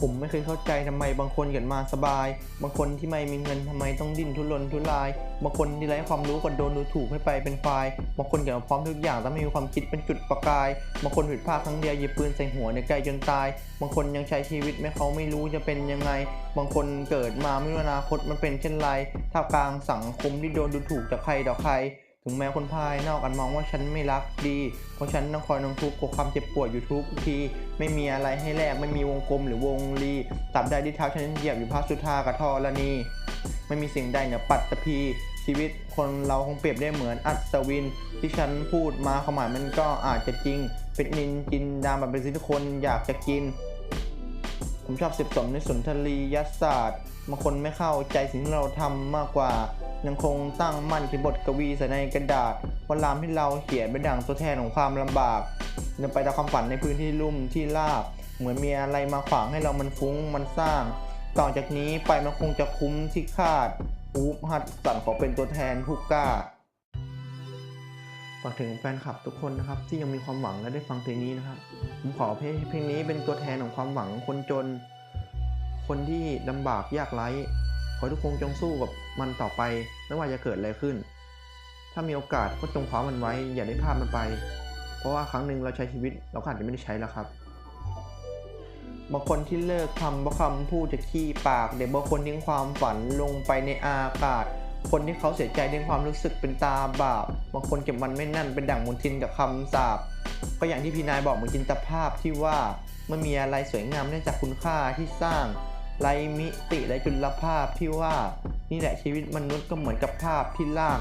ผมไม่เคยเข้าใจทำไมบางคนเกิดมาสบาย บางคนที่ไม่มีเงินทำไมต้องดิ้นทุรนทุราย บางคนที่ไร้ความรู้ก็โดนดูถูกให้ไปเป็นควาย บางคนเกิดมาพร้อมทุกอย่างแต่ไม่มีความคิดเป็นจุดประกาย บางคนผิดพลาดครั้งเดียวหยิบปืนใส่หัวในใกล้จนตาย บางคนยังใช้ชีวิตไม่เขาไม่รู้จะเป็นยังไง บางคนเกิดมาไม่รู้อนาคตมันเป็นเช่นไรท่ามกลางสังคมที่โดนดูถูกจากใครต่อใคร ถึงแม้คนภายนอกกันมองว่าฉันไม่รักดีเพราะฉันต้องคอยนองทุกข์กับความเจ็บปวดอยู่ทุกทีไม่มีอะไรให้แลกไม่มีวงกลมหรือวงรีตับใดที่เท้าฉันเหยียบอยู่ภาคสุธากับทอรณีไม่มีสิ่งใดเหนือปัตตภีชีวิตคนเราคงเปรียบได้เหมือนอัศวิน ที่ฉันพูดมาความหมายมันก็อาจจะจริง เป็นนินจินดามแบบเป็นสิ่งที่คนอยากจะกิน ผมชอบสืบสวนในสุนทรียศาสตร์บางคนไม่เข้าใจสิ่งที่เราทำมากกว่า ยังคงตั้งมั่นเขียนบทกวีใส่ในกระดาษวันรามที่เราเขียนเป็นดังตัวแทนของความลำบากเดินไปตามความฝันในพื้นที่ลุ่มที่ราบ เหมือนมีอะไรมาขวางให้เรามันฟุ้งมันสร้าง ต่อจากนี้ไปมันคงจะคุ้มที่คาดอูปฮัดสันขอเป็นตัวแทนผู้กล้าฝากถึงแฟนคลับทุกคนนะครับ ที่ยังมีความหวังและได้ฟังเพลงนี้นะครับ ผมขอเพลงเพลงนี้เป็นตัวแทนของความหวังคนจน คนที่ลำบากยากไร้ ขอทุกคนจงสู้กับมันต่อไปไม่ว่าจะเกิดอะไรขึ้น ถ้ามีโอกาสก็จงคว้ามันไว้ อย่าได้พลาดมันไป เพราะว่าครั้งหนึ่งเราใช้ชีวิตเราก็อาจจะไม่ได้ใช้แล้วครับบางคนที่เลิกทำเพราะคำพูดจะขี้ปาก เด็กบางคนทิ้งความฝันลงไปในอากาศ คนที่เขาเสียใจทิ้งความรู้สึกเป็นตาบาปบางคนเก็บมันไม่นั่นเป็นดั่งมนทินกับคำสาปก็อย่างที่พี่นายบอกเหมือนจินตภาพที่ว่ามันมีอะไรสวยงามเนื่องจากคุณค่าที่สร้าง ไรมิติและจุลภาพที่ว่านี่แหละชีวิตมนุษย์ก็เหมือนกับภาพที่ล่าง